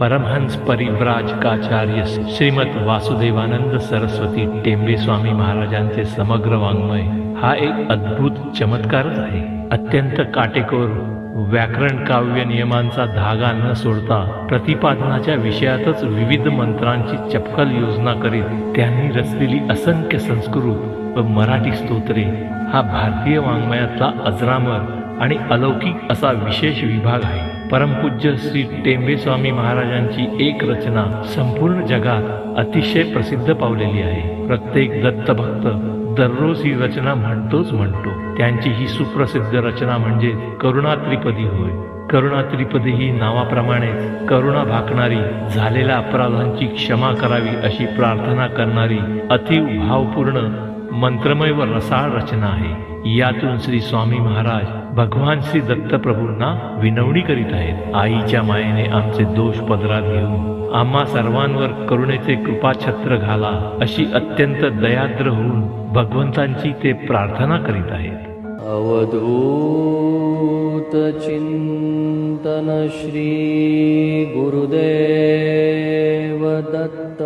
परमहंस परिव्राजकाचार्य श्रीमद वासुदेवानंद सरस्वती टेंबे स्वामी महाराजांचे समग्र वाङ्मय. हा एक अद्भुत चमत्कारच आहे. अत्यंत काटेकोर व्याकरण काव्य नियमांचा धागा न सोडता प्रतिपादनाच्या विषयातच विविध मंत्रांची चपकल योजना करीत त्यांनी रचलेली असंख्य संस्कृत व मराठी स्तोत्रे हा भारतीय वाङ्मयातला अजरामर आणि अलौकिक असा विशेष विभाग आहे. परमपूज्य श्री टेंबेस्वामी महाराजांची एक रचना संपूर्ण जगात अतिशय प्रसिद्ध पावलेली आहे. प्रत्येक दत्तभक्त दररोज ही रचना म्हणतोच म्हणतो. त्यांची ही सुप्रसिद्ध रचना म्हणजे करुणात्रिपदी होय. करुणात्रिपदी ही नावाप्रमाणे करुणा भाकणारी झालेल्या अपराधांची क्षमा करावी अशी प्रार्थना करणारी अतिव भावपूर्ण मंत्रमय व रसाळ रचना आहे. यातून श्री स्वामी महाराज भगवान श्री दत्तप्रभूंना विनवणी करीत आहेत. आईच्या मायेने आमचे दोष पदरात घेऊन आम्हा सर्वांवर करुणेचे कृपाछत्र घाला अशी अत्यंत दयाद्र होऊन भगवंतांची ते प्रार्थना करीत आहेत. अवधूतचिन्तन श्री गुरुदेव दत्त